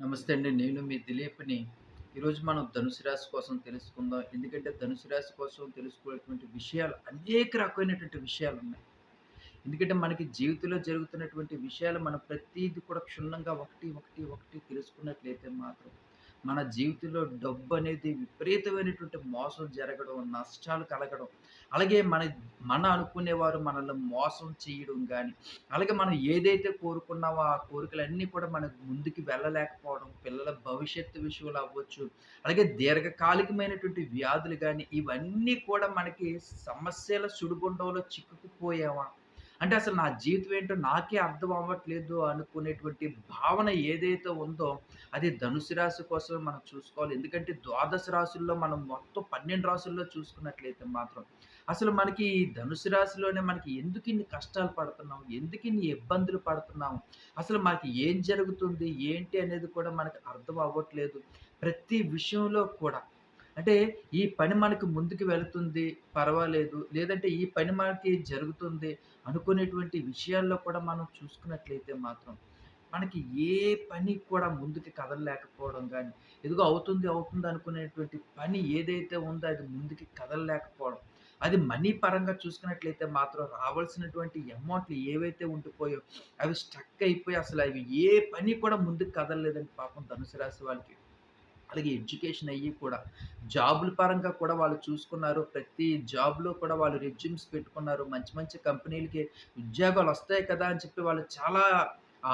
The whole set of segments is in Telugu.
నమస్తే అండి. నేను మీ దిలీప్‌ని. ఈరోజు మనం ధనుసు రాశి కోసం తెలుసుకుందాం. ఎందుకంటే ధనుసు రాశి కోసం తెలుసుకునేటువంటి విషయాలు అనేక రకమైనటువంటి విషయాలు ఉన్నాయి ఎందుకంటే మనకి జీవితంలో జరుగుతున్నటువంటి విషయాలు మనం ప్రతీది కూడా క్షుణ్ణంగా ఒకటి, ఒకటి, ఒకటి తెలుసుకున్నట్లయితే మాత్రం మన జీవితంలో డబ్బు అనేది విపరీతమైనటువంటి మోసం జరగడం, నష్టాలు కలగడం, అలాగే మన మన అనుకునేవారు మనల్ని మోసం చేయడం కానీ అలాగే మనం ఏదైతే కోరుకున్నామో ఆ కోరికలన్నీ కూడా మనకు ముందుకు వెళ్ళలేకపోవడం, పిల్లల భవిష్యత్తు విషయంలో అవ్వచ్చు, అలాగే దీర్ఘకాలికమైనటువంటి వ్యాధులు కానీ ఇవన్నీ కూడా మనకి సమస్యల సుడిగుండంలో చిక్కుకుపోయామా? అంటే అసలు నా జీవితం ఏంటో నాకే అర్థం అవ్వట్లేదు అనుకునేటువంటి భావన ఏదైతే ఉందో, అది ధనుసు రాశి కోసం మనం చూసుకోవాలి. ఎందుకంటే ద్వాదశ రాశుల్లో మనం మొత్తం పన్నెండు రాశుల్లో చూసుకున్నట్లయితే మాత్రం, అసలు మనకి ఈ ధనుసు రాశిలోనే మనకి ఎందుకిన్ని కష్టాలు పడుతున్నాం? ఎందుకు ఇన్ని ఇబ్బందులు పడుతున్నాం? అసలు మనకి ఏం జరుగుతుంది? ఏంటి అనేది కూడా మనకు అర్థం అవ్వట్లేదు. ప్రతి విషయంలో కూడా అంటే ఈ పని మనకు ముందుకు వెళుతుంది పర్వాలేదు. లేదంటే ఈ పని మనకి జరుగుతుంది అనుకునేటువంటి విషయాల్లో కూడా మనం చూసుకున్నట్లయితే మాత్రం, మనకి ఏ పని కూడా ముందుకు కదలలేకపోవడం కానీ ఎదుగు అవుతుంది, అవుతుంది అనుకునేటువంటి పని ఏదైతే ఉందో అది ముందుకి కదలలేకపోవడం. అది మనీ పరంగా చూసుకున్నట్లయితే మాత్రం రావాల్సినటువంటి అమౌంట్‌లు ఏవైతే ఉండిపోయో అవి స్ట్రక్ అయిపోయి అసలు అవి ఏ పని కూడా ముందుకు కదలలేదండి పాపం ధనుసు రాశి వాళ్ళకి. అలాగే ఎడ్యుకేషన్ అయ్యి కూడా జాబుల పరంగా కూడా వాళ్ళు చూసుకున్నారు. ప్రతి జాబ్‌లో కూడా వాళ్ళు రెజ్యూమ్స్ పెట్టుకున్నారు. మంచి మంచి కంపెనీలకి ఉద్యోగాలు వస్తాయి కదా! అని చెప్పి వాళ్ళు చాలా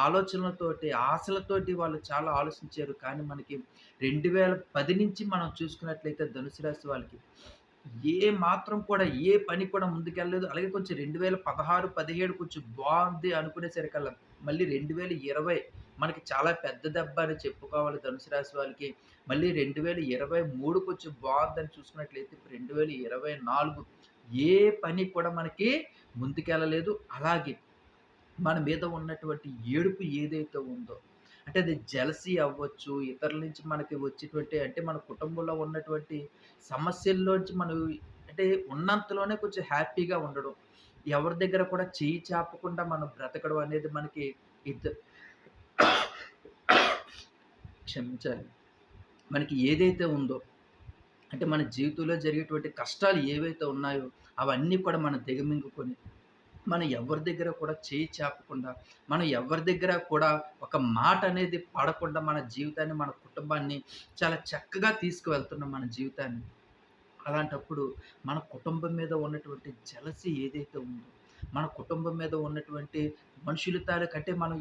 ఆలోచనలతోటి, ఆశలతోటి వాళ్ళు చాలా ఆలోచించారు. కానీ మనకి 2010 నుంచి మనం చూసుకున్నట్లయితే ధనుసు రాశి వాళ్ళకి ఏ మాత్రం కూడా ఏ పని కూడా ముందుకెళ్ళలేదు. అలాగే కొంచెం 2016, 17 కొంచెం బాగుంది అనుకునేసరికల్లా మళ్ళీ 2020 మనకి చాలా పెద్ద దెబ్బ అని చెప్పుకోవాలి ధనుసు రాశి వాళ్ళకి. మళ్ళీ 2023 కొంచెం బాగుందని చూసుకున్నట్లయితే ఇప్పుడు 2024 ఏ పని కూడా మనకి ముందుకెళ్ళలేదు. అలాగే మన మీద ఉన్నటువంటి ఏడుపు ఏదైతే ఉందో, అంటే అది జలసి అవ్వచ్చు, ఇతరుల నుంచి మనకి వచ్చేటువంటి అంటే మన కుటుంబంలో ఉన్నటువంటి సమస్యల్లోంచి మనం అంటే ఉన్నంతలోనే కొంచెం హ్యాపీగా ఉండడం. ఎవరి దగ్గర కూడా చేయి చాపకుండా మనం బ్రతకడం అనేది మనకి ఇద్దరు క్షమించాలి. మనకి ఏదైతే ఉందో, అంటే మన జీవితంలో జరిగేటువంటి కష్టాలు ఏవైతే ఉన్నాయో, అవన్నీ కూడా మనం దిగమింగుకొని, మనం ఎవరి దగ్గర కూడా చేయి చాపకుండా, మనం ఎవరి దగ్గర కూడా ఒక మాట అనేది పడకుండా మన జీవితాన్ని, మన కుటుంబాన్ని చాలా చక్కగా తీసుకువెళ్తున్నాం మన జీవితాన్ని. అలాంటప్పుడు మన కుటుంబం మీద ఉన్నటువంటి జలసి ఏదైతే ఉందో, మన కుటుంబం మీద ఉన్నటువంటి మనుషుల తాలూకంటే మనం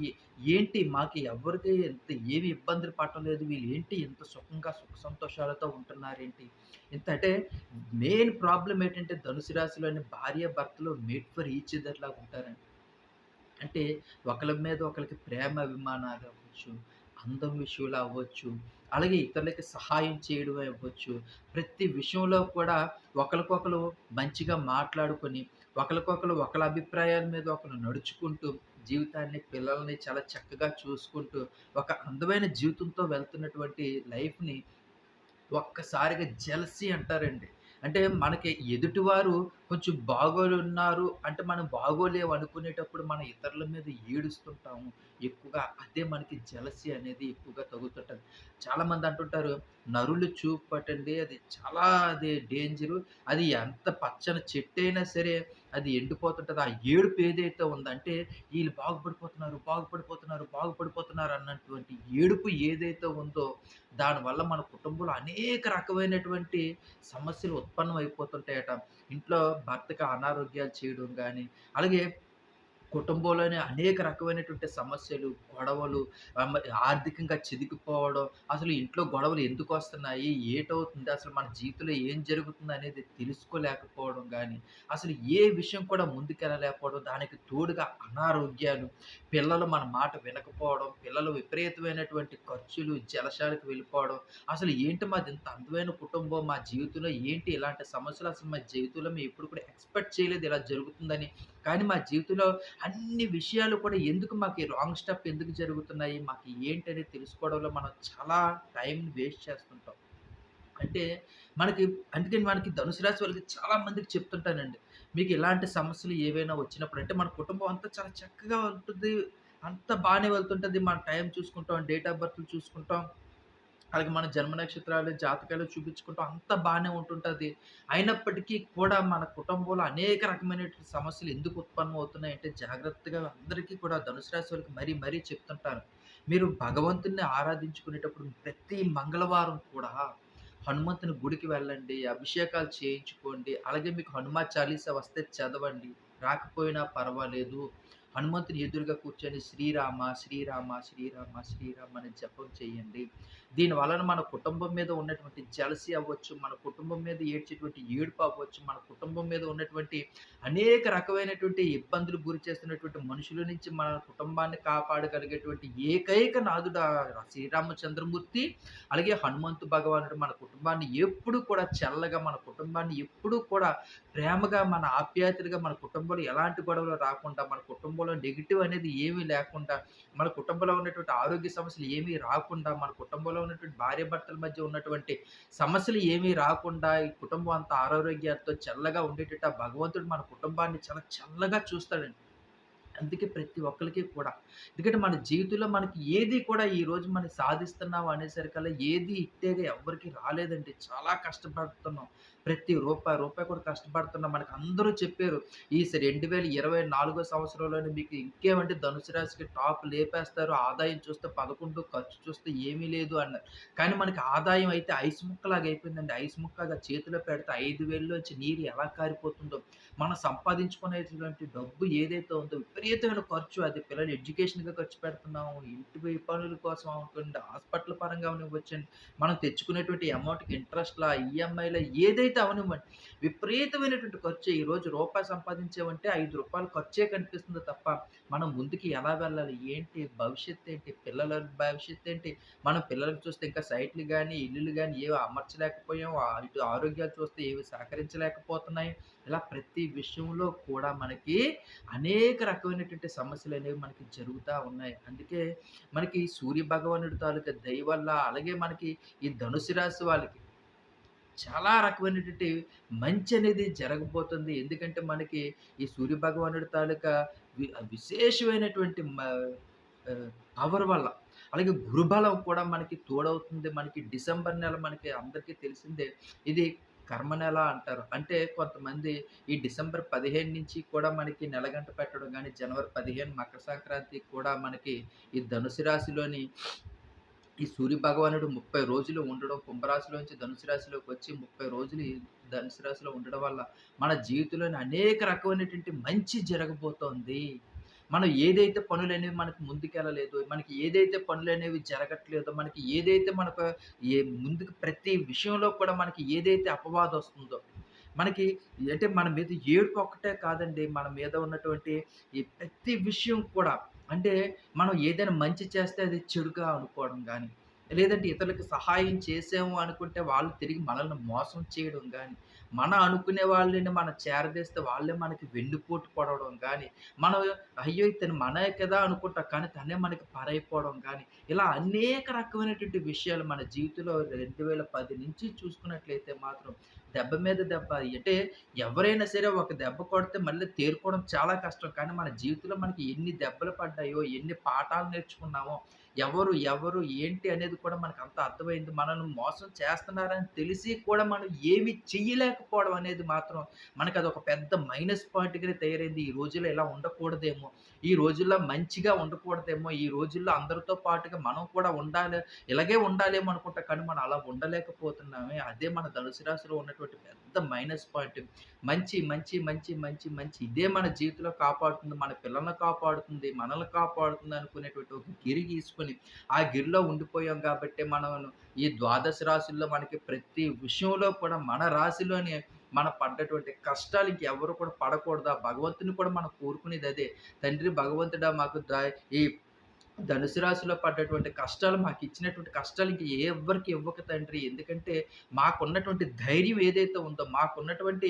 ఏంటి మాకు ఎవరికి ఎంత ఏమి ఇబ్బందులు పడటం లేదు వీళ్ళు ఏంటి ఎంత సుఖంగా సుఖ సంతోషాలతో ఉంటున్నారేంటి? ఇంత అంటే మెయిన్ ప్రాబ్లం ఏంటంటే ధనుసు రాశిలోని భార్యాభర్తలు మేడ్ ఫర్ ఈచ్ అదర్ లాగా ఉంటారండి. అంటే ఒకళ్ళ మీద ఒకరికి ప్రేమ అభిమానాలు అవ్వచ్చు, అందం విషయంలో అవ్వచ్చు, అలాగే ఇతరులకి సహాయం చేయడం అవ్వచ్చు. ప్రతి విషయంలో కూడా ఒకరికొకరు మంచిగా మాట్లాడుకొని, ఒకరికొకరు ఒకళ్ళ అభిప్రాయాల మీద ఒకరు నడుచుకుంటూ, జీవితాన్ని, పిల్లల్ని చాలా చక్కగా చూసుకుంటూ, ఒక అందమైన జీవితంతో వెళ్తున్నటువంటి లైఫ్‌ని ఒక్కసారిగా జెలసీ అంటారండి. అంటే మనకి ఎదుటివారు కొంచెం బాగోలున్నారు అంటే మనం బాగోలేము అనుకునేటప్పుడు మనం ఇతరుల మీద ఏడుస్తుంటాము. ఎక్కువగా అదే మనకి జెలసీ అనేది ఎక్కువగా తగులుతుంటది. చాలామంది అంటుంటారు, "నరులు చూపు పట్టండి అది చాలా అది డేంజరు. అది ఎంత పచ్చని చెట్టు అయినా సరే అది ఎండిపోతుంటది. ఆ ఏడుపు ఏదైతే ఉందంటే వీళ్ళు బాగుపడిపోతున్నారు, బాగుపడిపోతున్నారు, బాగుపడిపోతున్నారు అన్నటువంటి ఏడుపు ఏదైతే ఉందో దానివల్ల మన కుటుంబంలో అనేక రకమైనటువంటి సమస్యలు ఉత్పన్నం అయిపోతుంటాయట. ఇంట్లో భర్తగా అనారోగ్యాలు చేయడం కానీ అలాగే కుటుంబంలోనే అనేక రకమైనటువంటి సమస్యలు, గొడవలు ఆర్థికంగా చితికిపోవడం, అసలు ఇంట్లో గొడవలు ఎందుకు వస్తున్నాయి ఏటవుతుంది? అసలు మన జీవితంలో ఏం జరుగుతుందనేది తెలుసుకోలేకపోవడం కానీ అసలు ఏ విషయం కూడా ముందుకెళ్ళలేకపోవడం, దానికి తోడుగా అనారోగ్యాలు, పిల్లలు మన మాట వినకపోవడం, పిల్లలు విపరీతమైనటువంటి ఖర్చులు, జలశాలకు వెళ్ళిపోవడం, అసలు ఏంటి మాది ఇంత అందమైన కుటుంబం, మా జీవితంలో ఏంటి ఇలాంటి సమస్యలు అసలు మా జీవితంలో మేము ఎప్పుడు కూడా ఎక్స్‌పెక్ట్ చేయలేదు ఇలా జరుగుతుందని. కానీ మా జీవితంలో అన్ని విషయాలు కూడా ఎందుకు మాకు ఈ రాంగ్ స్టెప్ ఎందుకు జరుగుతున్నాయి? మాకు ఏంటనేది తెలుసుకోవడంలో మనం చాలా టైంని వేస్ట్ చేస్తుంటాం. అంటే మనకి అందుకని మనకి ధనుసు రాశి వాళ్ళకి చాలా మందికి చెప్తుంటానండి. మీకు ఇలాంటి సమస్యలు ఏవైనా వచ్చినప్పుడు అంటే మన కుటుంబం అంతా చాలా చక్కగా ఉంటుంది. అంత బాగానే వెళ్తుంటుంది మన టైం చూసుకుంటాం, డేట్ ఆఫ్ బర్త్‌లు చూసుకుంటాం. అలాగే మన జన్మ నక్షత్రాలు, జాతకాలు చూపించుకుంటూ అంత బాగానే ఉంటుంటుంది అయినప్పటికీ కూడా మన కుటుంబంలో అనేక రకమైనటువంటి సమస్యలు ఎందుకు ఉత్పన్నమవుతున్నాయంటే జాగ్రత్తగా అందరికీ కూడా ధనుసు రాశి వాళ్ళకి మరీ మరీ చెప్తుంటారు మీరు భగవంతుడిని ఆరాధించుకునేటప్పుడు ప్రతి మంగళవారం కూడా హనుమంతుని గుడికి వెళ్ళండి. అభిషేకాలు చేయించుకోండి. అలాగే మీకు హనుమా చాలీసా వస్తే చదవండి. రాకపోయినా పర్వాలేదు. హనుమంతుని ఎదురుగా కూర్చొని శ్రీరామ, శ్రీరామ, శ్రీరామ, శ్రీరామ అని జపం చేయండి. దీని వలన మన కుటుంబం మీద ఉన్నటువంటి జెలసీ అవ్వచ్చు, మన కుటుంబం మీద ఏడ్చేటువంటి ఏడుపు అవ్వచ్చు, మన కుటుంబం మీద ఉన్నటువంటి అనేక రకమైనటువంటి ఇబ్బందులు గురి చేస్తున్నటువంటి మనుషుల నుంచి మన కుటుంబాన్ని కాపాడగలిగేటువంటి ఏకైక నాదుడు శ్రీరామచంద్రమూర్తి. అలాగే హనుమంతు భగవానుడు మన కుటుంబాన్ని ఎప్పుడు కూడా చల్లగా, మన కుటుంబాన్ని ఎప్పుడూ కూడా ప్రేమగా, మన ఆప్యాయతలుగా మన కుటుంబంలో ఎలాంటి గొడవలు రాకుండా, మన కుటుంబంలో నెగిటివ్ అనేది ఏమీ లేకుండా, మన కుటుంబంలో ఉన్నటువంటి ఆరోగ్య సమస్యలు ఏమీ రాకుండా, మన కుటుంబంలో ఉన్నటువంటి భార్యాభర్తల మధ్య ఉన్నటువంటి సమస్యలు ఏమీ రాకుండా, ఈ కుటుంబం అంత ఆరోగ్యాలతో చల్లగా ఉండేటట్టు ఆ భగవంతుడు మన కుటుంబాన్ని చాలా చల్లగా చూస్తాడండి. అందుకే ప్రతి ఒక్కరికి కూడా. ఎందుకంటే మన జీవితంలో మనకి ఏది కూడా ఈరోజు మనం సాధిస్తున్నాం అనేసరికల్లా ఏది ఇట్టేగా ఎవ్వరికీ రాలేదండి. చాలా కష్టపడుతున్నాం. ప్రతి రూపాయి, రూపాయి కూడా కష్టపడుతున్నాం. మనకు అందరూ చెప్పారు. ఈ స 2024 సంవత్సరంలోనే మీకు ఇంకేమంటే ధనుసు రాశికి టాప్ లేపేస్తారు. ఆదాయం చూస్తే 11, ఖర్చు చూస్తే ఏమీ లేదు అన్నారు. కానీ మనకి ఆదాయం అయితే ఐస్ ముక్కలాగా అయిపోయిందండి. ఐస్ ముక్కగా చేతిలో పెడితే 5000లోంచి నీరు ఎలా కారిపోతుందో, మనం సంపాదించుకునేటువంటి డబ్బు ఏదైతే ఉందో విపరీతమైన ఖర్చు. అది పిల్లలు ఎడ్యుకేషన్గా ఖర్చు పెడుతున్నాము. ఇంటి పై పనుల కోసం అవ్వకండి, హాస్పిటల్ పరంగా ఇవ్వచ్చండి మనం తెచ్చుకునేటువంటి అమౌంట్‌కి ఇంట్రెస్ట్‌లా, ఈఎంఐలా ఏదైతే అవనివ్వండి. విపరీతమైనటువంటి ఖర్చు. ఈరోజు రూపాయి సంపాదించామంటే ఐదు రూపాయలు ఖర్చే కనిపిస్తుంది తప్ప, మనం ముందుకి ఎలా వెళ్ళాలి? ఏంటి? భవిష్యత్తు ఏంటి? పిల్లల భవిష్యత్తు ఏంటి? మనం పిల్లలకి చూస్తే ఇంకా సైట్‌లు కానీ ఇల్లులు కానీ ఏవి అమర్చలేకపోయాం. ఇటు ఆరోగ్యాలు చూస్తే ఏవి సహకరించలేకపోతున్నాయి. ఇలా ప్రతి విషయంలో కూడా మనకి అనేక రకమైనటువంటి సమస్యలు అనేవి మనకి జరుగుతూ ఉన్నాయి. అందుకే మనకి సూర్య భగవానుడి తాలూకా దయ వల్ల అలాగే మనకి ఈ ధనుసు రాశి వాళ్ళకి చాలా రకమైనటువంటి మంచి అనేది జరగబోతుంది. ఎందుకంటే మనకి ఈ సూర్య భగవానుడి తాలూకా వి విశేషమైనటువంటి మ పవర్ వల్ల అలాగే గురుబలం కూడా మనకి తోడవుతుంది. మనకి డిసెంబర్ నెల మనకి అందరికీ తెలిసిందే. ఇది కర్మ నెల అంటారు. అంటే కొంతమంది ఈ డిసెంబర్ 15 నుంచి కూడా మనకి నెలగంట పెట్టడం కానీ జనవరి 15 మకర సంక్రాంతి కూడా మనకి ఈ ధనుసు రాశిలోని ఈ సూర్య భగవానుడు 30 రోజులు ఉండడం కుంభరాశిలోంచి ధనుసు రాశిలోకి వచ్చి 30 రోజులు ధనుసు రాశిలో ఉండడం వల్ల మన జీవితంలోని అనేక రకమైనటువంటి మంచి జరగబోతోంది. మనం ఏదైతే పనులనేవి మనకు ముందుకెళ్ళలేదు మనకి ఏదైతే పనులనేవి జరగట్లేదో, మనకి ఏదైతే మనకు ఏ ముందుకు ప్రతి విషయంలో కూడా మనకి ఏదైతే అపవాదం వస్తుందో మనకి అంటే మన మీద ఏడుపు ఒక్కటే కాదండి. మన మీద ఉన్నటువంటి ఈ ప్రతి విషయం కూడా అంటే మనం ఏదైనా మంచి చేస్తే అది చెడుగా అనుకోవడం కానీ లేదంటే ఇతరులకు సహాయం చేసాము అనుకుంటే వాళ్ళు తిరిగి మనల్ని మోసం చేయడం కానీ మన అనుకునే వాళ్ళని మనం చేరదీస్తే వాళ్ళే మనకి వెన్నుపోటు పడవడం కానీ మనం అయ్యో! ఇతను మనే కదా అనుకుంటాం. కానీ తనే మనకి పరైపోవడం కానీ ఇలా అనేక రకమైనటువంటి విషయాలు మన జీవితంలో 2010 నుంచి చూసుకున్నట్లయితే మాత్రం దెబ్బ మీద దెబ్బ అంటే ఎవరైనా సరే ఒక దెబ్బ కొడితే మళ్ళీ తేరుకోవడం చాలా కష్టం. కానీ మన జీవితంలో మనకి ఎన్ని దెబ్బలు పడ్డాయో, ఎన్ని పాఠాలు నేర్చుకున్నామో, ఎవరు, ఎవరు, ఏంటి అనేది కూడా మనకంతా అర్థమైంది. మనల్ని మోసం చేస్తున్నారని తెలిసి కూడా మనం ఏమి చెయ్యలేకపోవడం అనేది మాత్రం మనకి అది ఒక పెద్ద మైనస్ పాయింట్‌గానే తయారైంది. ఈ రోజుల్లో ఇలా ఉండకూడదేమో, ఈ రోజుల్లో మంచిగా ఉండకూడదేమో, ఈ రోజుల్లో అందరితో పాటుగా మనం కూడా ఉండాలి, ఇలాగే ఉండాలేమో అనుకుంటా కానీ మనం అలా ఉండలేకపోతున్నామే. అదే మన ధనుసు రాశిలో ఉన్నటువంటి పెద్ద మైనస్ పాయింట్. మంచి, మంచి, మంచి, మంచి, మంచి ఇదే మన జీవితంలో కాపాడుతుంది. మన పిల్లల్ని కాపాడుతుంది, మనల్ని కాపాడుతుంది అనుకునేటువంటి ఒక గిరి గీసుకొని, ఆ గిరిలో ఉండిపోయాం కాబట్టి మనం ఈ ద్వాదశ రాశుల్లో మనకి ప్రతి విషయంలో కూడా మన రాశిలోనే మన పడ్డటువంటి కష్టాలు ఎవరు కూడా పడకూడదు. భగవంతుని కూడా మనం కోరుకునేది అదే. తండ్రి భగవంతుడా మాకు ఈ ధనుసు రాశిలో పడ్డటువంటి కష్టాలు మాకు ఇచ్చినటువంటి కష్టాలు ఇంక ఎవరికి ఇవ్వక తండ్రి. ఎందుకంటే మాకున్నటువంటి ధైర్యం ఏదైతే ఉందో, మాకున్నటువంటి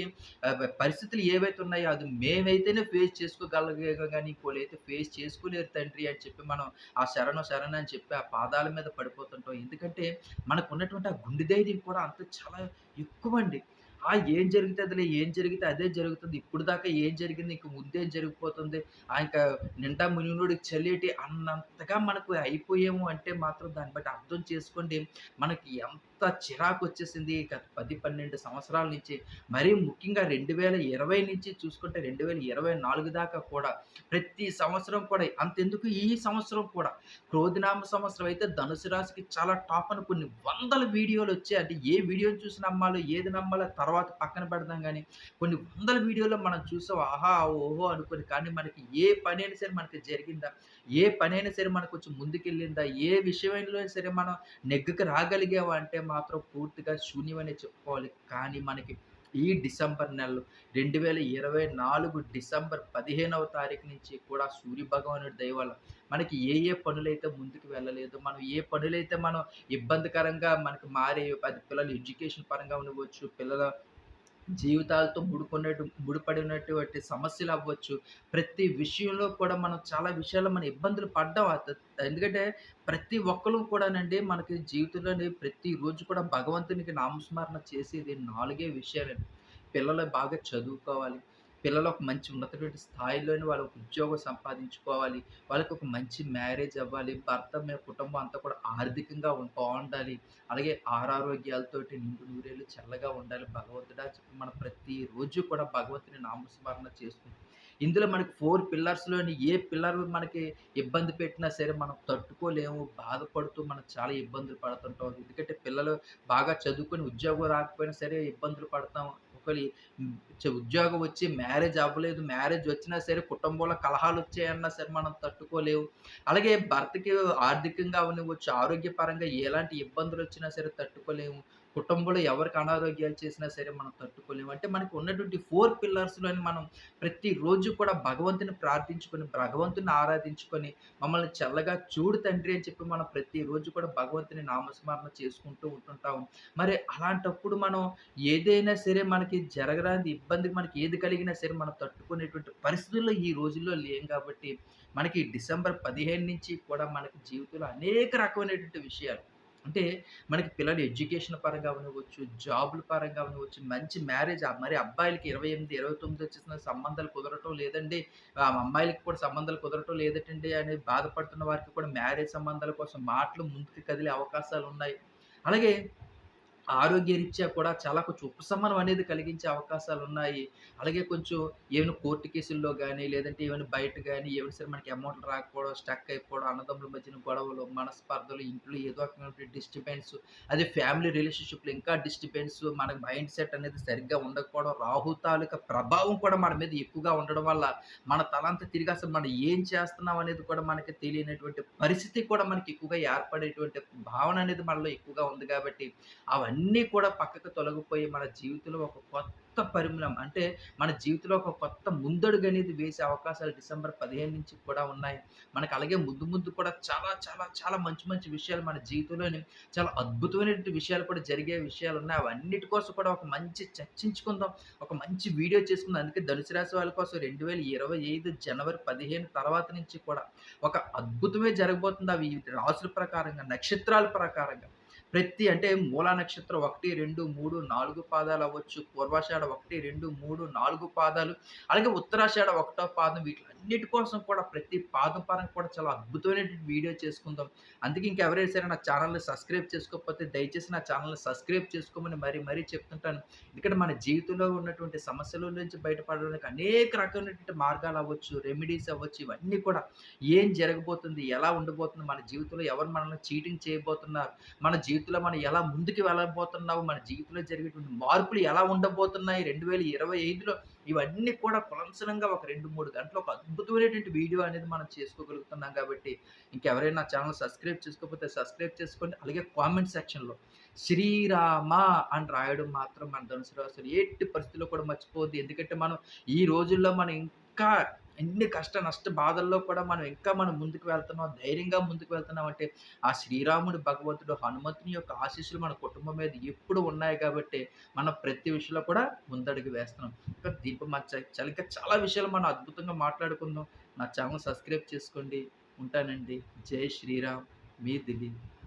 పరిస్థితులు ఏవైతే ఉన్నాయో అది మేమైతేనే ఫేస్ చేసుకోగలిగే కానీ ఇంకోళ్ళైతే ఫేస్ చేసుకోలేరు తండ్రి అని చెప్పి మనం ఆ శరణు శరణ అని చెప్పి ఆ పాదాల మీద పడిపోతుంటాం. ఎందుకంటే మనకున్నటువంటి ఆ గుండె ధైర్యం కూడా అంత చాలా ఎక్కువ అండి ఆ! ఏం జరుగుతదిలే, ఏం జరిగితే అదే జరుగుతుంది. ఇప్పుడు దాకా ఏం జరిగింది ఇంక ముద్దేం జరిగిపోతుంది. ఆ! ఇంకా నిండా మునిగినోడికి చలేటి అన్నంతగా మనకు అయిపోయాము అంటే మాత్రం దాన్ని బట్టి అర్థం చేసుకోండి. మనకి ఎంత చిరాకు వచ్చేసింది గత 10, 12 సంవత్సరాల నుంచి. మరీ ముఖ్యంగా 2020 నుంచి చూసుకుంటే 2024 దాకా కూడా ప్రతి సంవత్సరం కూడా అంతెందుకు ఈ సంవత్సరం కూడా క్రోధినామ సంవత్సరం అయితే ధనుసు రాశికి చాలా టాప్ అని కొన్ని వందల వీడియోలు వచ్చాయి అంటే ఏ వీడియో చూసి నమ్మాలో, ఏది నమ్మాలో తర్వాత పక్కన పెడదాం కానీ కొన్ని వందల వీడియోలో మనం చూసాం. ఆహా! ఓహో! అనుకోని కానీ మనకి ఏ పని అయినా సరే మనకి జరిగిందా? ఏ పని అయినా సరే మనకు కొంచెం ముందుకెళ్ళిందా? ఏ విషయంలో సరే మనం నెగ్గుకు రాగలిగావా అంటే మాత్రం పూర్తిగా శూన్యమనే చెప్పుకోవాలి. కానీ మనకి ఈ డిసెంబర్ నెలలో 2024 డిసెంబర్ 15వ తారీఖు నుంచి కూడా సూర్య భగవానుడి దయ వల్ల మనకి ఏ ఏ పనులైతే ముందుకు వెళ్ళలేదు మనం ఏ పనులైతే మనం ఇబ్బందికరంగా మనకు మారే అది పిల్లల ఎడ్యుకేషన్ పరంగా ఉండవచ్చు పిల్లల జీవితాలతో ముడుకునే ముడిపడినటువంటి సమస్యలవ్వచ్చు. ప్రతి విషయంలో కూడా మనం చాలా విషయాల్లో మన ఇబ్బందులు పడ్డాం. ఎందుకంటే ప్రతి ఒక్కరు కూడానండి మనకి జీవితంలోని ప్రతిరోజు కూడా భగవంతునికి నామస్మరణ చేసేది నాలుగే విషయాలండి. పిల్లలు బాగా చదువుకోవాలి. పిల్లలు ఒక మంచి ఉన్నతమైన స్థాయిలోనే వాళ్ళు ఒక ఉద్యోగం సంపాదించుకోవాలి. వాళ్ళకి ఒక మంచి మ్యారేజ్ అవ్వాలి. భర్త మీ కుటుంబం అంతా కూడా ఆర్థికంగా బాగుండాలి అలాగే ఆరారోగ్యాలతోటి నిండు నూరేళ్ళు చల్లగా ఉండాలి. భగవంతుడా చెప్పి మనం ప్రతిరోజు కూడా భగవంతుని నామస్మరణ చేసుకుంటాం ఇందులో మనకి ఫోర్ పిల్లర్స్‌లోని ఏ పిల్లర్ మనకి ఇబ్బంది పెట్టినా సరే మనం తట్టుకోలేము. బాధపడుతూ మనం చాలా ఇబ్బందులు పడుతుంటాం. ఎందుకంటే పిల్లలు బాగా చదువుకొని ఉద్యోగం రాకపోయినా సరే ఇబ్బందులు పడతాం. ఒక్కరి ఉద్యోగం వచ్చి మ్యారేజ్ అవ్వలేదు. మ్యారేజ్ వచ్చినా సరే కుటుంబంలో కలహాలు వచ్చాయన్నా సరే మనం తట్టుకోలేము. అలాగే భర్తకి ఆర్థికంగా అవ్వనివ్వచ్చు, ఆరోగ్యపరంగా ఎలాంటి ఇబ్బందులు వచ్చినా సరే తట్టుకోలేము. కుటుంబంలో ఎవరికి అనారోగ్యాలు చేసినా సరే మనం తట్టుకోలేము. అంటే మనకు ఉన్నటువంటి ఫోర్ పిల్లర్స్‌లోని మనం ప్రతిరోజు కూడా భగవంతుని ప్రార్థించుకొని, భగవంతుని ఆరాధించుకొని, మమ్మల్ని చల్లగా చూడు తండ్రి అని చెప్పి మనం ప్రతిరోజు కూడా భగవంతుని నామస్మరణ చేసుకుంటూ ఉంటుంటాం. మరి అలాంటప్పుడు మనం ఏదైనా సరే మనకి జరగరాని ఇబ్బంది మనకి ఏది కలిగినా సరే మనం తట్టుకునేటువంటి పరిస్థితుల్లో ఈ రోజుల్లో లేం కాబట్టి, మనకి డిసెంబర్ 15 నుంచి కూడా మనకి జీవితంలో అనేక రకమైనటువంటి విషయాలు అంటే మనకి పిల్లలు ఎడ్యుకేషన్ పరంగా ఉండవచ్చు జాబుల పరంగా ఉండవచ్చు మంచి మ్యారేజ్ మరి అబ్బాయిలకి 28, 29 వచ్చేసిన సంబంధాలు కుదరటం లేదండి. ఆ అమ్మాయిలకి కూడా సంబంధాలు కుదరటం లేదటండి అని బాధపడుతున్న వారికి కూడా మ్యారేజ్ సంబంధాల కోసం మాటలు ముందుకు కదిలే అవకాశాలు ఉన్నాయి అలాగే ఆరోగ్యరీత్యా కూడా చాలా కొంచెం ఉపశమనం అనేది కలిగించే అవకాశాలు ఉన్నాయి అలాగే కొంచెం ఏమైనా కోర్టు కేసుల్లో కానీ లేదంటే ఏమైనా బయట కానీ ఏమైనా సరే మనకి అమౌంట్లు రాకపోవడం, స్టక్ అయిపోవడం, అన్నదమ్ముల మధ్యన గొడవలు, మనస్పర్ధలు, ఇంట్లో ఏదో రకమైనటువంటి డిస్టర్బెన్స్, అదే ఫ్యామిలీ రిలేషన్‌షిప్‌లో ఇంకా డిస్టర్బెన్స్, మన మైండ్ సెట్ అనేది సరిగ్గా ఉండకపోవడం, రాహు తాలూకా ప్రభావం కూడా మన మీద ఎక్కువగా ఉండడం వల్ల, మన తలంతా తిరిగి అసలు మనం ఏం చేస్తున్నాం అనేది కూడా మనకి తెలియనటువంటి పరిస్థితి కూడా మనకి ఎక్కువగా ఏర్పడేటువంటి భావన అనేది మనలో ఎక్కువగా ఉంది కాబట్టి, అవన్నీ అన్నీ కూడా పక్కకు తొలగిపోయి మన జీవితంలో ఒక కొత్త పరిమళం అంటే మన జీవితంలో ఒక కొత్త ముందడుగు అనేది వేసే అవకాశాలు డిసెంబర్ 15 నుంచి కూడా ఉన్నాయి. మనకు అలాగే ముందు ముందు కూడా చాలా చాలా చాలా మంచి మంచి విషయాలు మన జీవితంలోని చాలా అద్భుతమైనటువంటి విషయాలు కూడా జరిగే విషయాలు ఉన్నాయి అవన్నిటి కోసం కూడా ఒక మంచి చర్చించుకుందాం. ఒక మంచి వీడియో చేసుకుందాం. అందుకే ధనుసు రాశి వాళ్ళ కోసం 2025 జనవరి 15 తర్వాత నుంచి కూడా ఒక అద్భుతమే జరగబోతుంది. అవి రాసుల ప్రకారంగా, నక్షత్రాల ప్రకారంగా. ప్రతి అంటే మూలా నక్షత్రం 1, 2, 3, 4 పాదాలు అవ్వచ్చు. పూర్వాషాఢ 1, 2, 3, 4 పాదాలు. అలాగే ఉత్తరాషాఢ ఒకటో పాదం వీటిలన్నిటి కోసం కూడా ప్రతి పాదం పరంగా కూడా చాలా అద్భుతమైనటువంటి వీడియో చేసుకుందాం. అందుకే ఇంకెవరైనా సరే నా ఛానల్ని సబ్స్క్రైబ్ చేసుకోకపోతే దయచేసి నా ఛానల్ని సబ్స్క్రైబ్ చేసుకోమని మరీ మరీ చెప్తుంటాను. ఎందుకంటే మన జీవితంలో ఉన్నటువంటి సమస్యల నుంచి బయటపడడానికి అనేక రకమైనటువంటి మార్గాలు అవ్వచ్చు, రెమెడీస్ అవ్వచ్చు. ఇవన్నీ కూడా ఏం జరగబోతుంది? ఎలా ఉండబోతుంది? మన జీవితంలో ఎవరు మనల్ని చీటింగ్ చేయబోతున్నారు? మన జీవితం జీవితంలో మనం ఎలా ముందుకు వెళ్ళబోతున్నావు మన జీవితంలో జరిగేటువంటి మార్పులు ఎలా ఉండబోతున్నాయి 2025లో? ఇవన్నీ కూడా కులంసనంగా ఒక 2, 3 గంటలు ఒక అద్భుతమైనటువంటి వీడియో అనేది మనం చేసుకోగలుగుతున్నాం కాబట్టి, ఇంకెవరైనా నా సబ్స్క్రైబ్ చేసుకోకపోతే సబ్స్క్రైబ్ చేసుకోండి. అలాగే కామెంట్ సెక్షన్‌లో శ్రీరామ అని రాయడం మాత్రం మన ధనుసు రాసులు ఎట్టి పరిస్థితిలో కూడా మర్చిపోవద్దు. ఎందుకంటే మనం ఈ రోజుల్లో మనం ఇంకా ఎన్ని కష్ట నష్ట బాధల్లో కూడా మనం ఇంకా మనం ముందుకు వెళ్తున్నాం. ధైర్యంగా ముందుకు వెళ్తున్నాం అంటే ఆ శ్రీరాముడు, భగవంతుడు, హనుమంతుని యొక్క ఆశీస్సులు మన కుటుంబం మీద ఎప్పుడు ఉన్నాయి కాబట్టి, మనం ప్రతి విషయంలో కూడా ముందడుగు వేస్తున్నాం. ఇంకా దీపం మచ్చ చాలా ఇంకా చాలా విషయాలు మనం అద్భుతంగా మాట్లాడుకుందాం. నా ఛానల్ సబ్స్క్రైబ్ చేసుకోండి. ఉంటానండి. జై శ్రీరామ్. మీ దిలీప్.